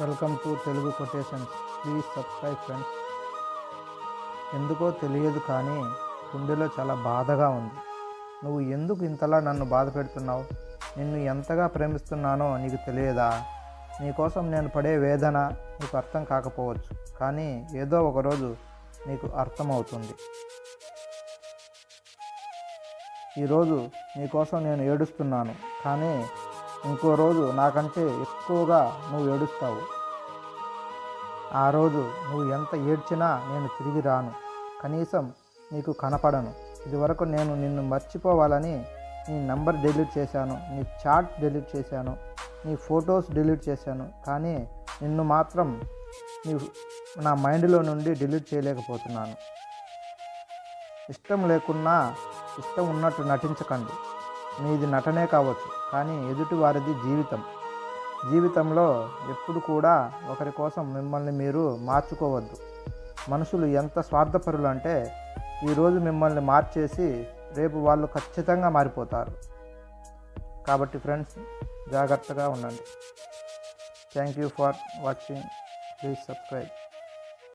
Welcome to Telugu quotations please subscribe friends ఎందుకో తెలియదు కానీ గుండెలో చాలా బాధగా ఉంది. నువ్వు ఎందుకు ఇంతలా నన్ను బాధ పెడుతున్నావు? నిన్ను ఎంతగా ప్రేమిస్తున్నానో నీకు తెలియదా? నీకోసం నేను పడే వేదన నీకు అర్థం కాకపోవచ్చు. కానీ ఏదో ఒకరోజు నీకు అర్థమవుతుంది. ఈరోజు నీకోసం నేను ఏడుస్తున్నాను. కానీ ఇంకో రోజు నాకంటే ఎక్కువగా నువ్వు ఏడుస్తావు. ఆ రోజు నువ్వు ఎంత ఏడ్చినా నేను తిరిగి రాను. కనీసం నీకు కనపడను. ఇదివరకు నేను నిన్ను మర్చిపోవాలని నీ నంబర్ డిలీట్ చేశాను నీ చాట్ డిలీట్ చేశాను నీ ఫొటోస్ డిలీట్ చేశాను. కానీ నిన్ను మాత్రం నీ నా మైండ్లో నుండి డిలీట్ చేయలేకపోతున్నాను. ఇష్టం లేకున్నా ఇష్టం ఉన్నట్టు నటించకండి. మీది నటనే కావచ్చు కానీ ఎదుటి వారిది జీవితం. జీవితంలో ఎప్పుడు కూడా ఒకరి కోసం మిమ్మల్ని మీరు మార్చుకోవద్దు. మనుషులు ఎంత స్వార్థపరులు అంటే ఈరోజు మిమ్మల్ని మార్చేసి రేపు వాళ్ళు ఖచ్చితంగా మారిపోతారు. కాబట్టి ఫ్రెండ్స్ జాగ్రత్తగా ఉండండి. Thank you for watching. Please subscribe.